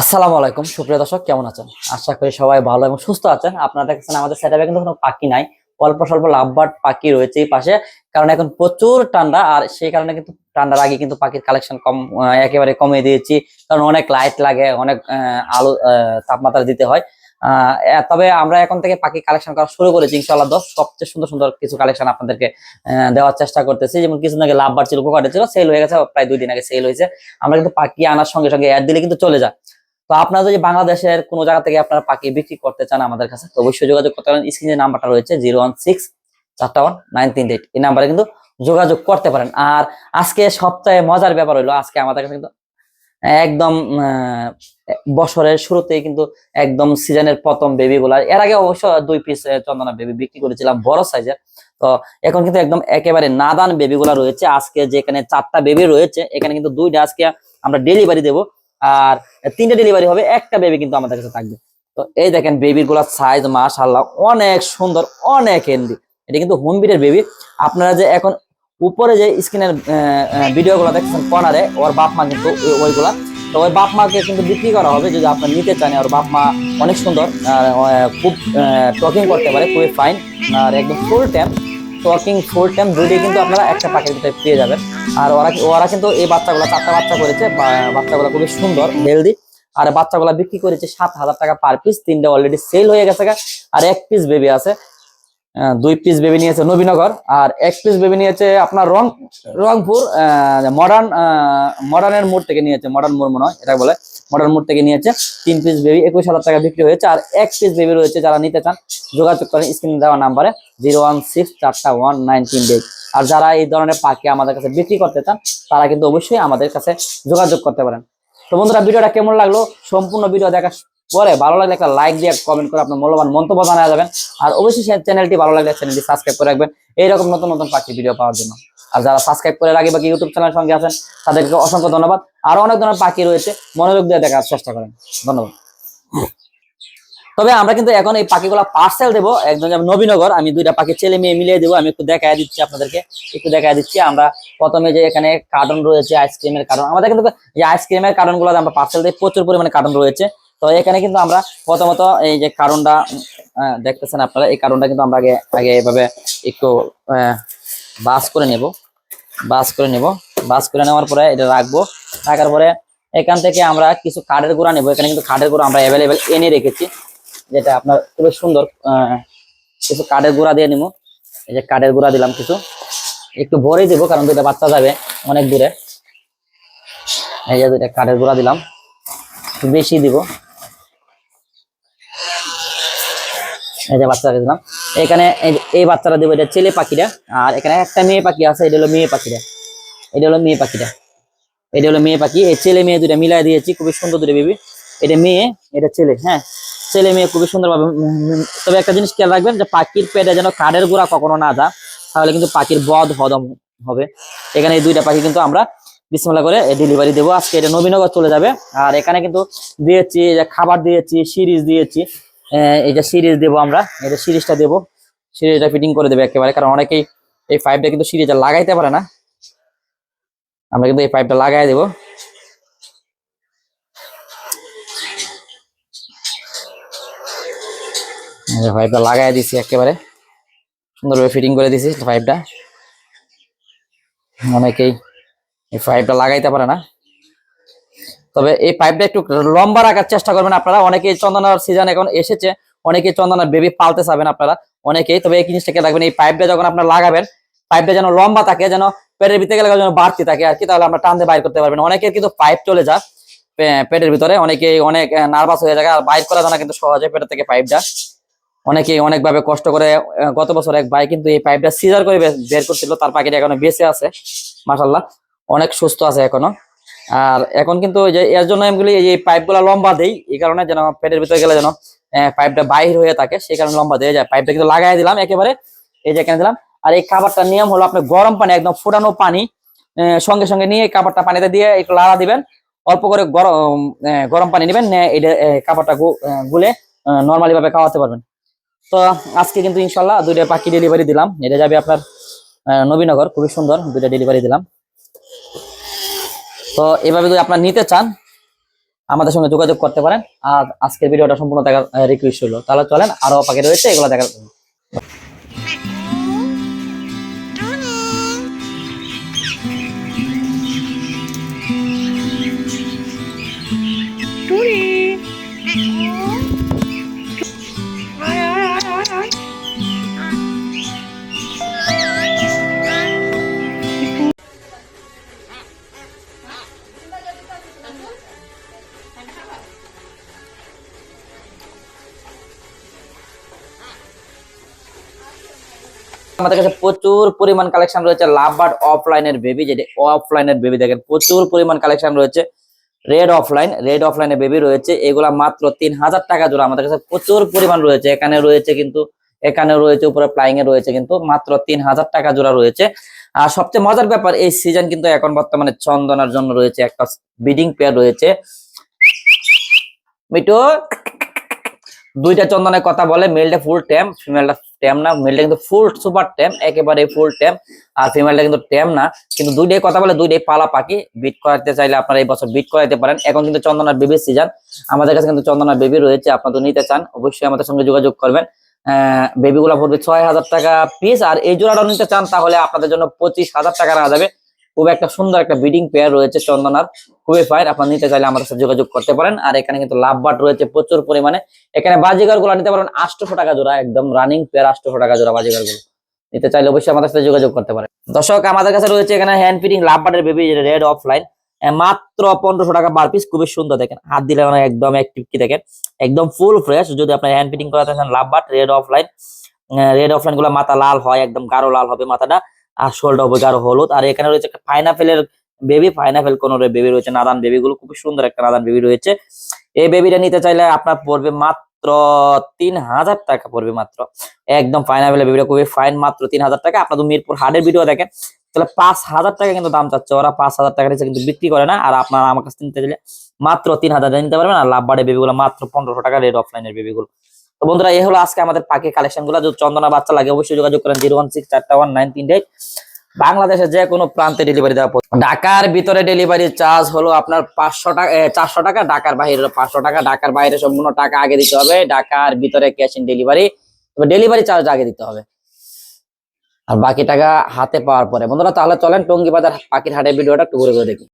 আসসালামু আলাইকুম, সুপ্রিয় দর্শক, কেমন আছেন? আশা করি সবাই ভালো এবং সুস্থ আছেন। আপনারা দেখছেন আমাদের সেটাপে কিন্তু কোনো পাখি নাই, অল্প স্বল্প লাভবার পাখি রয়েছে এই পাশে, কারণ এখন প্রচুর ঠান্ডা আর সেই কারণে কিন্তু ঠান্ডার আগে কিন্তু পাখির কালেকশন কম একেবারে কমিয়ে দিয়েছি, কারণ অনেক লাইট লাগে, অনেক আলো তাপমাত্রা দিতে হয়। তবে আমরা এখন থেকে পাখি কালেকশন করা শুরু করেছি, ইনশাআল্লাহ দশ, সবচেয়ে সুন্দর সুন্দর কিছু কালেকশন আপনাদেরকে দেওয়ার চেষ্টা করতেছি। যেমন কিছুদিন আগে লাভবার্ড ছিল কোকাটে ছিল সেল হয়ে গেছে, প্রায় দুই দিন আগে সেল হয়েছে। আমরা কিন্তু পাখি আনার সঙ্গে সঙ্গে অ্যাড দিলে কিন্তু চলে যায়। তো আপনারা যদি বাংলাদেশের কোনো জায়গা থেকে আপনারা পাখি বিক্রি করতে চান আমাদের কাছে, তো অবশ্যই যোগাযোগ করতে পারেন। স্ক্রিনে নাম্বারটা রয়েছে, জিরো ওয়ান সিক্স চারটা ওয়ান নাইন তিন এইট, এই নাম্বারে কিন্তু যোগাযোগ করতে পারেন। আর আজকে সপ্তাহে মজার ব্যাপার হইল আজকে আমাদের কাছে কিন্তু একদম বছরের শুরুতেই কিন্তু একদম সিজনের প্রথম বেবি গুলা এর আগে অবশ্য দুই পিস চন্দনা বেবি বিক্রি করেছিলাম বড় সাইজের তো এখন কিন্তু একদম একেবারে নাদান বেবি গুলা রয়েছে। আজকে যেখানে চারটা বেবি রয়েছে, এখানে কিন্তু দুইটা আজকে আমরা ডেলিভারি দেবো। আর তিনটে ডেলিভারি হবে, একটা বেবি কিন্তু আমাদের কাছে থাকবে। তো এই দেখেন বেবিরগুলার সাইজ মাশাল্লাহ অনেক সুন্দর, অনেক হেলদি এটা কিন্তু হোম বিটের বেবি আপনারা যে এখন উপরে যে স্ক্রিনের ভিডিও গুলো দেখছেন কর্নারে, ওর বাপ মা কিন্তু ওইগুলা। তো ওই বাপ মাকে কিন্তু বিক্রি করা হবে, যদি আপনার নিতে চান ওর বাপ মা অনেক সুন্দর খুব টকিং করতে পারে, খুবই ফাইন, আর একদম full time talking full time দুটোই কিন্তু আপনারা একটা পাখির ভিতরে পেয়ে যাবেন। আর ওরা ওরা কিন্তু এই বাচ্চাগুলো, চারটা বাচ্চা করেছে বাচ্চাগুলো খুবই সুন্দর হেলদি আর বাচ্চাগুলো বিক্রি করেছে সাত হাজার টাকা পার পিস তিনটা অলরেডি সেল হয়ে গেছে আর এক পিস বেবি আছে। দুই পিস বেবি নিয়েছে নবীনগর, আর এক পিস বেবি নিয়েছে আপনার রং, রংপুর মডার্ন মডার্নের মোড় থেকে নিয়েছে মডার্ন মোড় মনে হয় এটা বলে মডার্ন মোড় থেকে নিয়েছে, তিন পিস বেবি একুশ হাজার টাকা বিক্রি হয়েছে, আর এক পিস বেবি রয়েছে যারা নিতে চান, যোগাযোগ করেন স্ক্রিনে দেওয়া নাম্বারে জিরো ওয়ান সিক্স চারটা ওয়ান নাইন তিন আর যারা এই ধরনের পাখি আমাদের কাছে বিক্রি করতে চান, তারা কিন্তু অবশ্যই আমাদের কাছে যোগাযোগ করতে পারেন। তো বন্ধুরা, ভিডিওটা কেমন লাগল? সম্পূর্ণ ভিডিও দেখার পরে ভালো লাগলে একটা লাইক দিয়ে কমেন্ট করে আপনার মূল্যবান মন্তব্য জানা যাবেন। আর অবশ্যই চ্যানেলটি ভালো লাগলে চ্যানেলটি সাবস্ক্রাইব করে রাখবেন এইরকম নতুন নতুন পাখি ভিডিও পাওয়ার জন্য। আর যারা সাবস্ক্রাইব করে রাখি বাকি ইউটিউব চ্যানেলের সঙ্গে আছেন, তাদেরকে অসংখ্য ধন্যবাদ। আরও অনেক ধরনের পাখি রয়েছে, মনোযোগ দিয়ে দেখার চেষ্টা করেন। ধন্যবাদ। তবে আমরা কিন্তু এখন এই পাখিগুলো পার্সেল দেবো। একজন যেমন নবীনগর, আমি দুইটা পাখি ছেলে মেয়ে মিলিয়ে দেবো। আমি একটু দেখায় দিচ্ছি আপনাদেরকে, একটু দেখায় দিচ্ছি। আমরা প্রথমে যে এখানে কার্টন রয়েছে আইসক্রিমের কার্টন আমাদের কিন্তু এই আইসক্রিমের কার্টনগুলো আমরা পার্সেল দিই প্রচুর পরিমাণে কার্টন রয়েছে। তো এখানে কিন্তু আমরা প্রথমত এই যে কারণটা দেখতেছেন আপনারা, এই কারণটা কিন্তু আমরা আগে আগে এভাবে একটু বাস করে নেব, বাস করে নেব, বাস করে নেওয়ার পরে এটা রাখব, রাখার পরে এখান থেকে আমরা কিছু কাঠের গুঁড়া নেব, এখানে কিন্তু কাঠের গুঁড়া আমরা অ্যাভেলেবেল এনে রেখেছি, যেটা আপনার খুবই সুন্দর কিছু কাঠের গুঁড়া দিয়ে নিবো, এই যে কাঠের গুঁড়া দিলাম কিছু, একটু ভরে দেবো কারণ দুইটা বাচ্চা যাবে অনেক দূরে, এই যে দুইটা কাঠের গুঁড়া দিলাম, একটু বেশি দিব এই যে বাচ্চাকে দিলাম। এখানে এই বাচ্চাটা দেবো, এটা ছেলে পাখিটা। আর এখানে একটা মেয়ে পাখি আছে, এটা হলো মেয়ে পাখিটা। এটা হলো মেয়ে পাখিটা। এটা হলো মেয়ে পাখি। এই ছেলে মেয়ে দুটা মিলাই দিয়েছি, খুবই সুন্দর দুটো বেবি এটা মেয়ে, এটা ছেলে হ্যাঁ। ছেলে মেয়ে খুবই সুন্দরভাবে তবে একটা জিনিস খেয়াল রাখবেন যে পাখির পেটে যেন কাঠের গুঁড়া কখনো না যা তাহলে কিন্তু পাখির বদ হদম হবে। এখানে এই দুইটা পাখি কিন্তু আমরা বিসমিল্লাহ করে ডেলিভারি দেবো। আজকে এটা নবীনগর চলে যাবে। আর এখানে কিন্তু দিয়েছি খাবার দিয়েছি, সিরিজ দিয়েছি। আহ, এই সিরিজ দেবো আমরা। এটা সিরিজটা দেবো। সিরিজটা ফিটিং করে দেবে একেবারে কারণ অনেকেই এই পাইপটা কিন্তু সিরিজটা লাগাইতে পারে না। আমরা কিন্তু এই পাইপটা লাগাই দেবো। পাইপটা লাগাই দিছি একেবারে। সুন্দরভাবে ফিটিং করে দিছি পাইপটা অনেকেই এই পাইপটা লাগাইতে পারে না। তবে এই পাইপটা একটু লম্বা রাখার চেষ্টা করবেন আপনারা। অনেকেই চন্দনার সিজন এখন এসেছে, অনেকেই চন্দনার বেবি পালতে চাবেন আপনারা। অনেকেই, তবে এই জিনিসটাকে রাখবেন এই পাইপটা যখন আপনারা লাগাবেন পাইপটা যেন লম্বা থাকে, যেন পেটের ভিতরে গেলে যেন বাড়তি থাকে আর কি, তাহলে আমরা টানতে বাইর করতে পারবেন। অনেকের কিন্তু পাইপ চলে যায় পেটের ভিতরে অনেকে অনেক নার্ভাস হয়ে যায় আর বাইর করা যায় না কিন্তু সহজে পেটের থেকে পাইপটা অনেকে অনেকভাবে কষ্ট করে গত বছর এক ভাই কিন্তু এই পাইপটা সিজার করে বের করছিল, তার পাখিটা এখনও বেঁচে আছে মাসাল্লাহ অনেক সুস্থ আছে এখনও। আর এখন কিন্তু যে, এর জন্য আমি এই পাইপগুলো লম্বা দেই, এই কারণে যেন পেটের ভিতরে গেলে যেন পাইপটা বাইর হয়ে থাকে, সেই কারণে লম্বা দিয়ে যায় পাইপটা কিন্তু লাগাই দিলাম, একেবারে, এই যে এখানে দিলাম। আর এই খাবারটার নিয়ম হলো আপনি গরম পানি, একদম ফুটানো পানি সঙ্গে সঙ্গে নিয়ে খাবারটা পানিতে দিয়ে একটু লাড়া দিবেন। অল্প করে গরম গরম পানি নেবেন খাবারটা গুলে নর্মালি ভাবে খাওয়াতে পারবেন। তো আজকে কিন্তু ইনশাল্লাহ দুইটা পাখি ডেলিভারি দিলাম। এটা যাবে আপনার নবীনগর, খুবই সুন্দর, দুইটা ডেলিভারি দিলাম। তো এভাবে যদি আপনার নিতে চান, আমাদের সঙ্গে যোগাযোগ করতে পারেন। আর আজকের ভিডিওটা সম্পূর্ণ দেখার রিকোয়েস্ট হলো। তাহলে চলেন, আরও পাখি রয়েছে, এগুলো দেখার আমাদের কাছে প্রচুর পরিমাণ কালেকশন রয়েছে লাভ বার্ড অফলাইনের বেবি যেটা অফলাইনের বেবি দেখেন, প্রচুর পরিমাণ কালেকশন রয়েছে। রেড অফলাইন রেড অফলাইনের বেবি রয়েছে। এগুলা মাত্র তিন হাজার টাকা জোড়া আমাদের কাছে প্রচুর পরিমাণ রয়েছে। এখানে রয়েছে কিন্তু, এখানে রয়েছে, উপরে প্লাইং এ রয়েছে কিন্তু মাত্র তিন হাজার টাকা জোড়া রয়েছে। আর সবচেয়ে মজার ব্যাপার, এই সিজন কিন্তু এখন বর্তমানে চন্দনার জন্য রয়েছে একটা বিডিং পেয়ার রয়েছে। মিটু দুইটা চন্দনের কথা বলে মেলটা ফুল ট্যাম ফিমেলটা ট্যাম না মেলটা কিন্তু ফুল সুপার ট্যাম একেবারে ফুল ট্যাম আর ফিমেলটা কিন্তু ট্যাম না। কিন্তু দুইটাই কথা বলে, দুইটাই পালা পাখি। বিট করাতে চাইলে আপনারা এই বছর বিট করাতে পারেন। এখন কিন্তু চন্দনার বেবির সিজন আমাদের কাছে কিন্তু চন্দনার বেবি রয়েছে, আপনারা তো নিতে চান, অবশ্যই আমাদের সঙ্গে যোগাযোগ করবেন। বেবি গুলা পড়বে ছয় হাজার টাকা পিস আর এই জোড়াটা নিতে চান, তাহলে আপনাদের জন্য পঁচিশ হাজার টাকা নেওয়া যাবে। খুব একটা সুন্দর একটা বিডিং পেয়ার রয়েছে চন্দনার। খুবই ফাইন আপনার নিতে চাইলে আমাদের সাথে যোগাযোগ করতে পারেন। আর এখানে কিন্তু লাভ বাট রয়েছে প্রচুর পরিমাণে। এখানে বাজিগারগুলো নিতে পারেন আটশোশো টাকা জোড়া, একদম রানিং পেয়ার আটশোশো টাকা জোড়া বাজিগারগুলো। নিতে চাইলে অবশ্যই আমাদের সাথে যোগাযোগ করতে পারেন। দর্শক, আমাদের কাছে রয়েছে এখানে হ্যান্ড ফিটিং লাভ বাটের বেবি রেড অফলাইন মাত্র পনেরোশো টাকা পার পিস খুবই সুন্দর দেখেন। হাত দিলে মানে একদম অ্যাক্টিভ কি দেখেন? একদম ফুল ফ্রেশ যদি আপনার হ্যান্ড ফিটিং করাতে চান love but red offline red অফলাইনগুলো মাথা লাল হয়, একদম গাঢ় লাল হবে মাথাটা। আর শোলটা হবে হলুদ। আর এখানে রয়েছে একটা পাইনাপেলের বেবি পাইনাপেল কোন বেবি রয়েছে। নাদান বেবি গুলো খুবই সুন্দর একটা নাদান বেবি রয়েছে। এই বেবিটা নিতে চাইলে আপনার পড়বে মাত্র তিন হাজার টাকা পড়বে মাত্র। একদম পাইনাপেল বেবিটা খুবই ফাইন মাত্র তিন হাজার টাকা। আপনার মিরপুর হাটের ভিডিও দেখেন, তাহলে পাঁচ হাজার টাকা কিন্তু দাম চাচ্ছে। ওরা পাঁচ হাজার টাকা নিচে কিন্তু বিক্রি করে না। আর আপনার আমার কাছে নিতে চাইলে মাত্র তিন হাজার নিতে পারবেন। আর লাভ বাড়ে বেবিগুলো মাত্র পনেরোশো টাকা রেড অফলাইনের বেবিগুলো তো বন্ধুরা, এই হলো আজকে আমাদের পাখি কালেকশনগুলো। যদি চন্দনা বাচ্চা লাগে, অবশ্যই যোগাযোগ করেন জিরো ওয়ান সিক্স চারটা ওয়ান নাইন তিনটে বাংলাদেশের যে কোনো প্রান্তে ডেলিভারি দেওয়া ঢাকার ভিতরে ডেলিভারি চার্জ হলো আপনার পাঁচশো টাকা চারশো টাকা, ঢাকার বাইরে পাঁচশো টাকা, ঢাকার বাইরে সম্পূর্ণ টাকা আগে দিতে হবে। ঢাকার ভিতরে cash in delivery delivery charge আগে দিতে হবে। আর বাকি টাকা হাতে পাওয়ার পরে। বন্ধুরা, তাহলে চলেন টঙ্গি বাজার পাখির হাটের ভিডিওটা একটু ঘুরে ঘুরে দেখি।